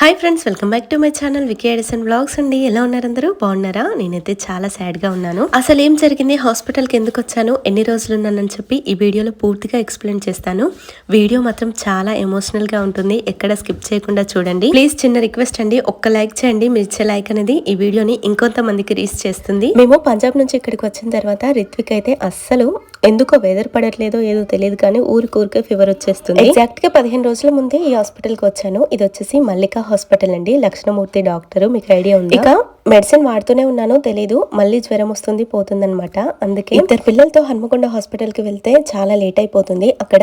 Hi friends welcome back to my channel Vicky Edison blogs అండి ఎలా ఉన్నారు అందరూ? బాగున్నారా? నేనైతే చాలా సాడ్గా ఉన్నాను. అసలు ఏం జరిగింది? హాస్పిటల్కి ఎందుకు వచ్చాను? ఎన్ని రోజులు ఉన్నానని చెప్పి ఈ వీడియోలో పూర్తిగా ఎక్స్ప్లెయిన్ చేస్తాను. వీడియో మాత్రం చాలా ఎమోషనల్గా ఉంటుంది. ఎక్కడ స్కిప్ చేయకుండా చూడండి. ప్లీజ్ చిన్న రిక్వెస్ట్ అండి ఒక్క లైక్ చేయండి. మిర్చే లైక్ అనేది ఈ వీడియోని ఇంకొంతమందికి రీచ్ చేస్తుంది. మేము పంజాబ్ నుంచి ఇక్కడికి వచ్చిన తర్వాత రిత్విక్ అయితే అస్సలు ఎందుకో వెదర్ పడట్లేదో ఏదో తెలియదు కానీ ఊరికి ఊరికే ఫీవర్ వచ్చేస్తుంది. ఎగ్జాక్ట్గా పదిహేను రోజుల ముందే ఈ హాస్పిటల్కి వచ్చాను. ఇది వచ్చేసి మల్లికా హాస్పిటల్ అండి. లక్ష్మణమూర్తి డాక్టర్. మీకు ఐడియా ఉంది? ఇక మెడిసిన్ వాడుతూనే ఉన్నాను. తెలీదు. మళ్ళీ జ్వరం వస్తుంది పోతుందన్నమాట. అందుకే ఇద్దరు పిల్లలతో హన్మకొండ హాస్పిటల్కి వెళ్తే చాలా లేట్ అయిపోతుంది. అక్కడ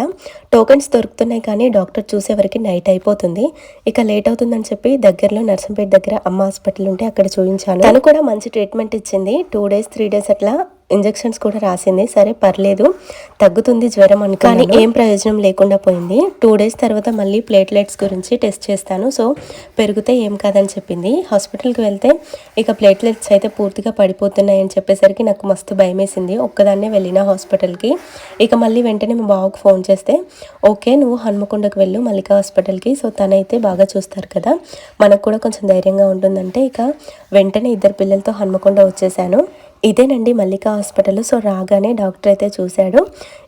టోకెన్స్ దొరుకుతున్నాయి కానీ డాక్టర్ చూసే వరకు నైట్ అయిపోతుంది. ఇక లేట్ అవుతుందని చెప్పి దగ్గరలో నర్సంపేట దగ్గర అమ్మ హాస్పిటల్ ఉంటే అక్కడ చూపించాను. తను కూడా మంచి ట్రీట్మెంట్ ఇచ్చింది. టూ డేస్ త్రీ డేస్ అట్లా ఇంజెక్షన్స్ కూడా రాసింది. సరే పర్లేదు. తగ్గుతుంది జ్వరం అని కానీ ఏం ప్రయోజనం లేకుండా పోయింది. టూ డేస్ తర్వాత మళ్ళీ ప్లేట్లెట్స్ గురించి టెస్ట్ చేస్తాను. సో పెరిగితే ఏం కాదని చెప్పింది. హాస్పిటల్కి వెళ్తే ఇక ప్లేట్లెట్స్ అయితే పూర్తిగా పడిపోతున్నాయి అని చెప్పేసరికి నాకు మస్తు భయం వేసింది ఒక్కదాన్నే వెళ్ళిన హాస్పిటల్కి. ఇక మళ్ళీ వెంటనే మా బావకు ఫోన్ చేస్తే ఓకే నువ్వు హన్మకొండకు వెళ్ళు మల్లిక హాస్పిటల్కి. సో తనైతే బాగా చూస్తారు కదా. మనకు కూడా కొంచెం ధైర్యంగా ఉంటుందంటే ఇక వెంటనే ఇద్దరు పిల్లలతో హన్మకొండ వచ్చేసాను. ఇదేనండి మల్లికా హాస్పిటల్ సో రాగానే డాక్టర్ అయితే చూశాడు.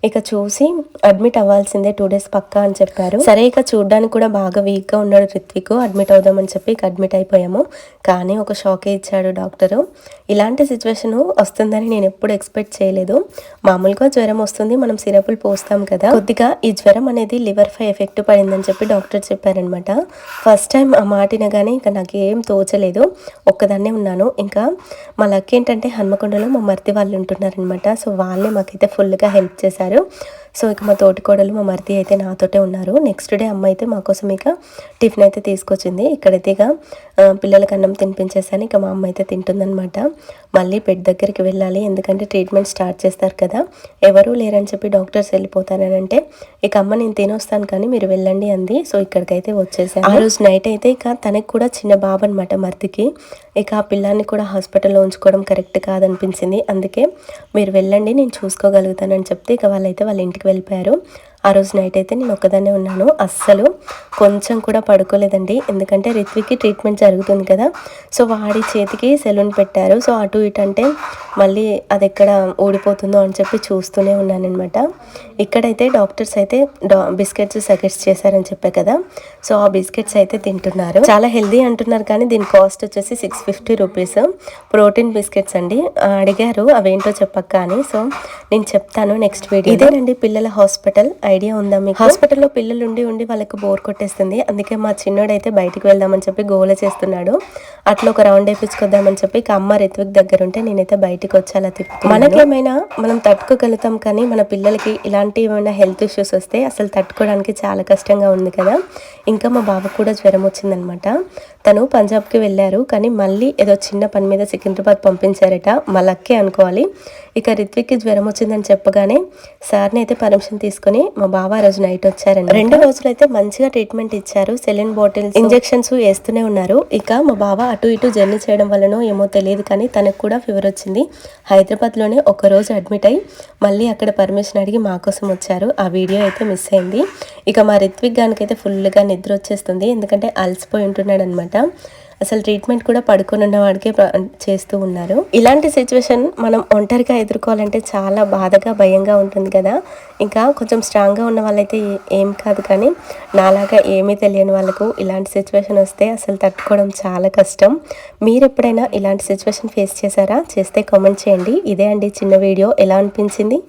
ఇక చూసి అడ్మిట్ అవ్వాల్సిందే టూ డేస్ పక్కా అని చెప్పారు. సరే ఇక చూడడానికి కూడా బాగా వీక్గా ఉన్నాడు రిత్విక్ అడ్మిట్ అవుదామని చెప్పి ఇక అడ్మిట్ అయిపోయాము. కానీ ఒక షాకే ఇచ్చాడు డాక్టరు. ఇలాంటి సిచ్యువేషన్ వస్తుందని నేను ఎప్పుడు ఎక్స్పెక్ట్ చేయలేదు. మామూలుగా జ్వరం వస్తుంది మనం సిరపులు పోస్తాం కదా. కొద్దిగా ఈ జ్వరం అనేది లివర్ ఫై ఎఫెక్ట్ పడిందని చెప్పి డాక్టర్ చెప్పారనమాట ఫస్ట్ టైం ఆ మాటినగానే ఇంకా నాకు ఏం తోచలేదు. ఒక్కదాన్నే ఉన్నాను. ఇంకా మా లక్ ఏంటంటే హన్మకొండలో మా మరిది వాళ్ళు ఉంటున్నారనమాట సో వాళ్ళే మాకైతే ఫుల్గా హెల్ప్ చేశారు. సో ఇక మా తోటికోడలు మా మరిది అయితే నాతోటే ఉన్నారు. నెక్స్ట్ డే అమ్మ అయితే మా కోసం ఇక టిఫిన్ అయితే తీసుకొచ్చింది. ఇక్కడైతే ఇక పిల్లలకి అన్నం తినిపించేసాను. ఇక మా అమ్మ అయితే తింటుందనమాట మళ్ళీ బెడ్ దగ్గరికి వెళ్ళాలి. ఎందుకంటే ట్రీట్మెంట్ స్టార్ట్ చేస్తారు కదా. ఎవరూ లేరని చెప్పి డాక్టర్స్ వెళ్ళిపోతానని అంటే ఇక అమ్మ నేను తినొస్తాను కానీ మీరు వెళ్ళండి అంది. సో ఇక్కడికైతే వచ్చేసాను. ఆ రోజు నైట్ అయితే ఇక తనకి కూడా చిన్న బాబు అనమాట మర్దికి. ఇక ఆ పిల్లాన్ని కూడా హాస్పిటల్లో ఉంచుకోవడం కరెక్ట్ కాదనిపించింది. అందుకే మీరు వెళ్ళండి నేను చూసుకోగలుగుతానని చెప్తే ఇక వాళ్ళైతే వాళ్ళ ఇంటికి వెళ్ళిపోయారు. ఆ రోజు నైట్ అయితే నేను ఒక్కదాన్నే ఉన్నాను. అస్సలు కొంచెం కూడా పడుకోలేదండి. ఎందుకంటే రిత్విక్కి ట్రీట్మెంట్ జరుగుతుంది కదా. సో వాడి చేతికి సెలూన్ పెట్టారు. సో అటు ఇటు అంటే మళ్ళీ అది ఎక్కడ ఊడిపోతుందో అని చెప్పి చూస్తూనే ఉన్నానమాట ఇక్కడైతే డాక్టర్స్ అయితే బిస్కెట్స్ సజెస్ట్ చేశారని చెప్పే కదా. సో ఆ బిస్కెట్స్ అయితే తింటున్నారు. చాలా హెల్దీ అంటున్నారు కానీ దీని కాస్ట్ వచ్చేసి six fifty rupees. Protein biscuits అండి. అడిగారు అవేంటో చెప్పక్క అని. సో నేను చెప్తాను నెక్స్ట్ వీడియో ఇదేనండి పిల్లల హాస్పిటల్. ఐడియా ఉందా మీకు? హాస్పిటల్లో పిల్లలు ఉండి ఉండి వాళ్ళకి బోర్ కొట్టేస్తుంది. అందుకే మా చిన్నోడైతే బయటికి వెళ్దామని చెప్పి గోల చేస్తున్నాడు. అట్లా ఒక రౌండ్ వేపించుకొద్దామని చెప్పి ఇక అమ్మ రిత్విక్ దగ్గర ఉంటే నేనైతే బయటికి వచ్చి అలా మనకేమైనా మనం తట్టుకోగలుగుతాం కానీ మన పిల్లలకి ఇలాంటి ఏమైనా హెల్త్ ఇష్యూస్ వస్తే అసలు తట్టుకోవడానికి చాలా కష్టంగా ఉంది కదా. ఇంకా మా బాబు కూడా జ్వరం వచ్చిందనమాట. తను పంజాబ్కి వెళ్ళారు కానీ మళ్ళీ ఏదో చిన్న పని మీద సికింద్రాబాద్ పంపించారట. మా లక్కే అనుకోవాలి. ఇక రిత్విక్కి జ్వరం వచ్చిందని చెప్పగానే సార్ని అయితే పర్మిషన్ తీసుకుని మా బాబా రోజు నైట్ వచ్చారండి రెండు రోజులు అయితే మంచిగా ట్రీట్మెంట్ ఇచ్చారు. సెలిన్ బాటిల్స్ ఇంజెక్షన్స్ వేస్తూనే ఉన్నారు. ఇక మా బాబా అటు ఇటు జర్నీ చేయడం వల్లనో ఏమో తెలియదు కానీ తనకు కూడా ఫీవర్ వచ్చింది. హైదరాబాద్లోనే ఒక రోజు అడ్మిట్ అయ్యి మళ్ళీ అక్కడ పర్మిషన్ అడిగి మా కోసం వచ్చారు. ఆ వీడియో అయితే మిస్ అయింది. ఇక మా రిత్విక్ గానికైతే ఫుల్గా నిద్ర వచ్చేస్తుంది. ఎందుకంటే అలసిపోయి ఉంటున్నాడు అనమాట అసలు ట్రీట్మెంట్ కూడా పడుకొని ఉన్న వాడికే చేస్తూ ఉన్నారు. ఇలాంటి సిచ్యువేషన్ మనం ఒంటరిగా ఎదుర్కోవాలంటే చాలా బాధగా భయంగా ఉంటుంది కదా. ఇంకా కొంచెం స్ట్రాంగ్గా ఉన్న వాళ్ళైతే ఏం కాదు కానీ నాలాగా ఏమీ తెలియని వాళ్ళకు ఇలాంటి సిచ్యువేషన్ వస్తే అసలు తట్టుకోవడం చాలా కష్టం. మీరు ఎప్పుడైనా ఇలాంటి సిచ్యువేషన్ ఫేస్ చేశారా? చేస్తే కామెంట్ చేయండి. ఇదే అండి చిన్న వీడియో ఎలా అనిపించింది?